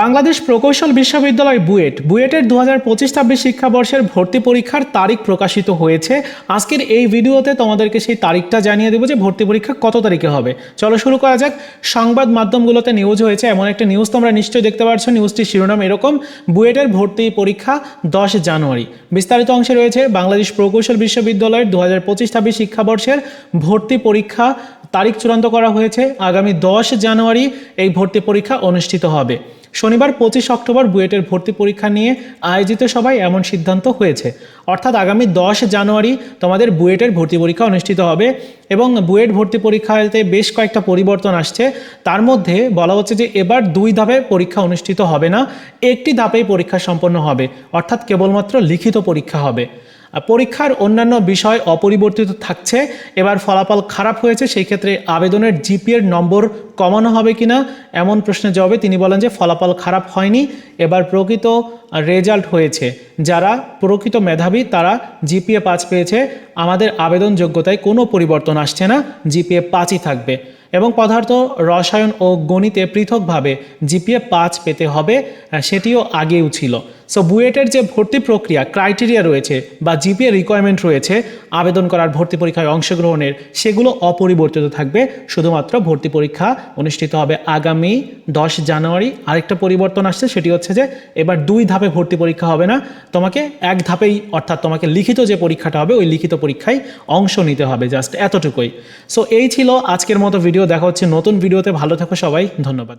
বাংলাদেশ প্রকৌশল বিশ্ববিদ্যালয় বুয়েট, বুয়েটের দু হাজার পঁচিশ ছাব্বিশ শিক্ষাবর্ষের ভর্তি পরীক্ষার তারিখ প্রকাশিত হয়েছে। আজকের এই ভিডিওতে তোমাদেরকে সেই তারিখটা জানিয়ে দেবো যে ভর্তি পরীক্ষা কত তারিখে হবে। চলো শুরু করা যাক। সংবাদ মাধ্যমগুলোতে নিউজ হয়েছে, এমন একটা নিউজ তোমরা নিশ্চয়ই দেখতে পাচ্ছ নিউজটির শিরোনাম এরকম, বুয়েটের ভর্তি পরীক্ষা দশ জানুয়ারি। বিস্তারিত অংশে রয়েছে বাংলাদেশ প্রকৌশল বিশ্ববিদ্যালয়ের দু হাজার পঁচিশ ছাব্বিশ শিক্ষাবর্ষের ভর্তি পরীক্ষা তারিখ চূড়ান্ত করা হয়েছে। আগামী দশ জানুয়ারি এই ভর্তি পরীক্ষা অনুষ্ঠিত হবে। শনিবার পঁচিশ অক্টোবর বুয়েটের ভর্তি পরীক্ষা নিয়ে আয়োজিত সভায় এমন সিদ্ধান্ত হয়েছে। অর্থাৎ আগামী দশ জানুয়ারি তোমাদের বুয়েটের ভর্তি পরীক্ষা অনুষ্ঠিত হবে এবং বুয়েট ভর্তি পরীক্ষাতে বেশ কয়েকটা পরিবর্তন আসছে। তার মধ্যে বলা হচ্ছে যে এবার দুই ধাপে পরীক্ষা অনুষ্ঠিত হবে না, একটি ধাপেই পরীক্ষা সম্পন্ন হবে। অর্থাৎ কেবলমাত্র লিখিত পরীক্ষা হবে। পরীক্ষার অন্যান্য বিষয় অপরিবর্তিত থাকছে, এবার ফলাফল খারাপ হয়েছে, সেই ক্ষেত্রে আবেদনের জিপিএর নম্বর কমানো হবে কিনা, এমন প্রশ্নের জবাবে তিনি বলেন যে ফলাফল খারাপ হয়নি, এবার প্রকৃত রেজাল্ট হয়েছে। যারা প্রকৃত মেধাবী, তারা জিপিএ পাঁচ পেয়েছে, আমাদের আবেদন যোগ্যতায় কোনো পরিবর্তন আসছে না, জিপিএ পাঁচই থাকবে। এবং পদার্থ, রসায়ন ও গণিতে পৃথকভাবে জিপিএ পাঁচ পেতে হবে সেটিও আগেও ছিল। সো বুয়েটের যে ভর্তি প্রক্রিয়া ক্রাইটেরিয়া রয়েছে বা জিপিএ রিকোয়ারমেন্ট রয়েছে, আবেদন করার ভর্তি পরীক্ষায় অংশগ্রহণের, সেগুলো অপরিবর্তিত থাকবে। শুধুমাত্র ভর্তি পরীক্ষা অনুষ্ঠিত হবে আগামী দশ জানুয়ারি। আরেকটা পরিবর্তন আসছে, সেটি হচ্ছে যে এবার দুই ধাপে ভর্তি পরীক্ষা হবে না, তোমাকে এক ধাপেই, অর্থাৎ তোমাকে লিখিত যে পরীক্ষাটা হবে, ওই লিখিত পরীক্ষায় অংশ নিতে হবে, জাস্ট এতটুকুই। সো এই ছিল আজকের মতো ভিডিও দেখা হচ্ছে নতুন ভিডিওতে। ভালো থাকো সবাই ধন্যবাদ।